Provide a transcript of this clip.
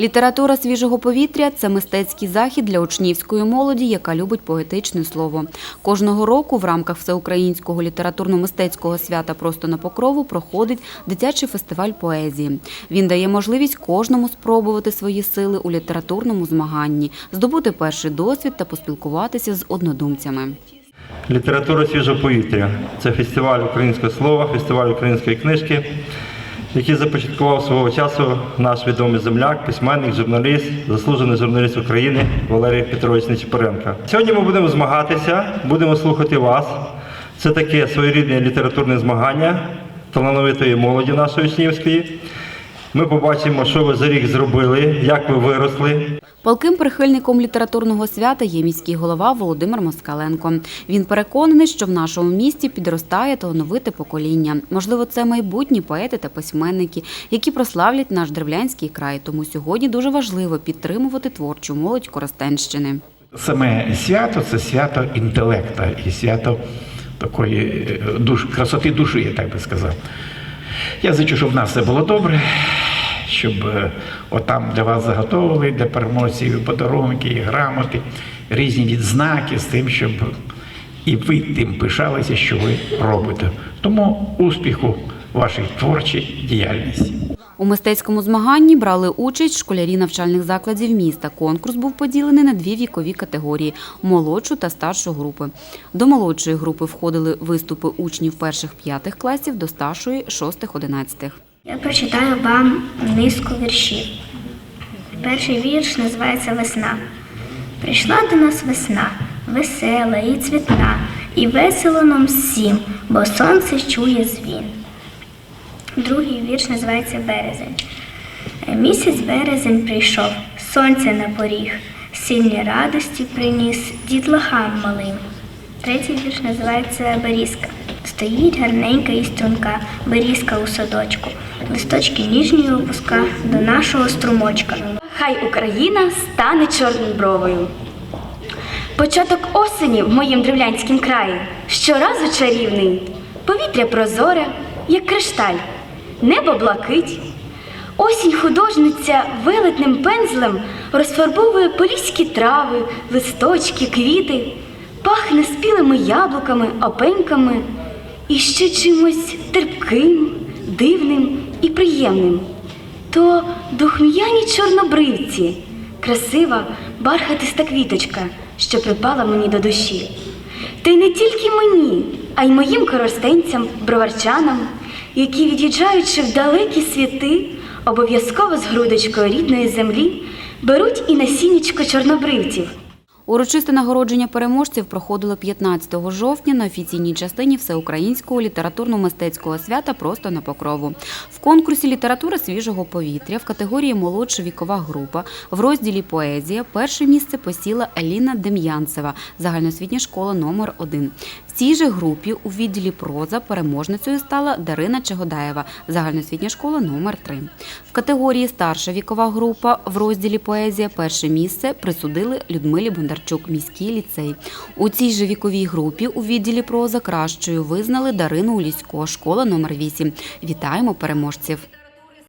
Література свіжого повітря це мистецький захід для учнівської молоді, яка любить поетичне слово. Кожного року в рамках всеукраїнського літературно-мистецького свята просто на покрову проходить дитячий фестиваль поезії. Він дає можливість кожному спробувати свої сили у літературному змаганні, здобути перший досвід та поспілкуватися з однодумцями. Література свіжого повітря це фестиваль українського слова, фестиваль української книжки, який започаткував свого часу наш відомий земляк, письменник, журналіст, заслужений журналіст України Валерій Петрович Нечепоренко. Сьогодні ми будемо змагатися, будемо слухати вас. Це таке своєрідне літературне змагання талановитої молоді нашої учнівської. Ми побачимо, що ви за рік зробили, як ви виросли, Палким прихильником літературного свята є міський голова Володимир Москаленко. Він переконаний, що в нашому місті підростає талановите покоління. Можливо, це майбутні поети та письменники, які прославлять наш древлянський край. Тому сьогодні дуже важливо підтримувати творчу молодь Коростенщини. Саме свято це свято інтелекта і свято такої е, душ, красоти душі, я так би сказав. Я зичу, щоб в нас все було добре, щоб е, отам для вас заготовили для переможців подарунки, і грамоти, різні відзнаки з тим, щоб і ви тим пишалися, що ви робите. Тому успіху вашій творчій діяльності. У мистецькому змаганні брали участь школярі навчальних закладів міста. Конкурс був поділений на дві вікові категорії молодшу та старшу групи. До молодшої групи входили виступи учнів перших п'ятих класів, до старшої шостих одинадцятих. Я прочитаю вам низку віршів. Перший вірш називається Весна. Прийшла до нас весна, весела і цвітна, і весело нам всім, бо сонце чує звін. Другий вірш називається Березень. Е, Місяць березень прийшов, сонце на поріг, сильні радості приніс дітлахам малим. Третій вірш називається Берізка. Стоїть гарненька і струнка, берізка у садочку, листочки ніжні опуска до нашого струмочка. Хай Україна стане чорнобровою. Початок осені в моїм древлянськім краї щоразу чарівний, повітря прозоре, як кришталь, небо блакить. Осінь художниця велетним пензлем розфарбовує поліські трави, листочки, квіти, пахне спілими яблуками, опеньками і ще чимось терпким, дивним і приємним то духм'яні чорнобривці, красива бархатиста квіточка, що припала мені до душі. Та й не тільки мені, а й моїм коростенцям, броварчанам, які, від'їжджаючи в далекі світи, обов'язково з грудочкою рідної землі беруть і насіннячко чорнобривців. Урочисте нагородження переможців проходило 15 жовтня на офіційній частині всеукраїнського літературно-мистецького свята просто на покрову. В конкурсі література свіжого повітря в категорії молодша вікова група в розділі поезія перше місце посіла Еліна Дем'янцева, загальноосвітня школа номер 1 В цій же групі у відділі проза переможницею стала Дарина Чегодаєва, загальноосвітня школа номер 3 В категорії старша вікова група в розділі поезія перше місце присудили Людмилі Бондарчук, міський ліцей. У цій же віковій групі у відділі проза кращою визнали Дарину Улісько, школа номер 8 Вітаємо переможців!